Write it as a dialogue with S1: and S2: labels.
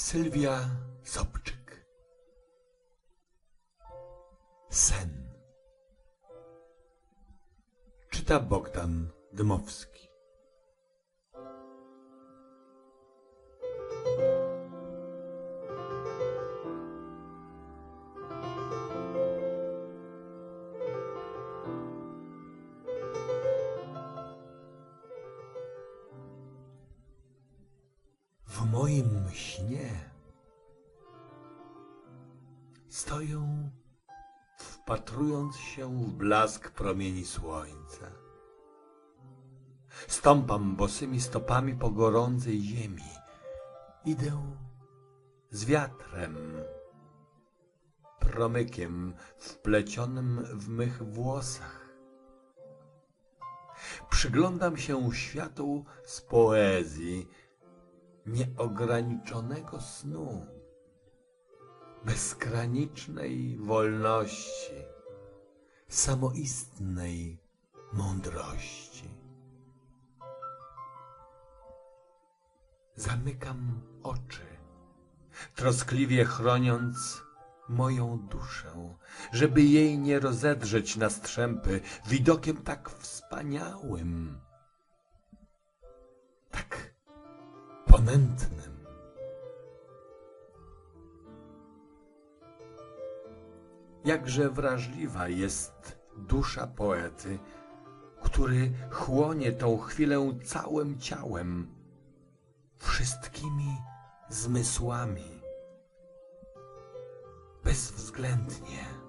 S1: Sylwia Sobczyk. Sen. Czyta Bogdan Dmowski W moim śnie stoję, wpatrując się w blask promieni słońca. Stąpam bosymi stopami po gorącej ziemi. Idę z wiatrem, promykiem wplecionym w mych włosach. Przyglądam się światu z poezji, nieograniczonego snu, bezgranicznej wolności, samoistnej mądrości. Zamykam oczy, troskliwie chroniąc moją duszę, żeby jej nie rozedrzeć na strzępy widokiem tak wspaniałym, Jakże wrażliwa jest dusza poety, który chłonie tą chwilę całym ciałem, wszystkimi zmysłami, bezwzględnie.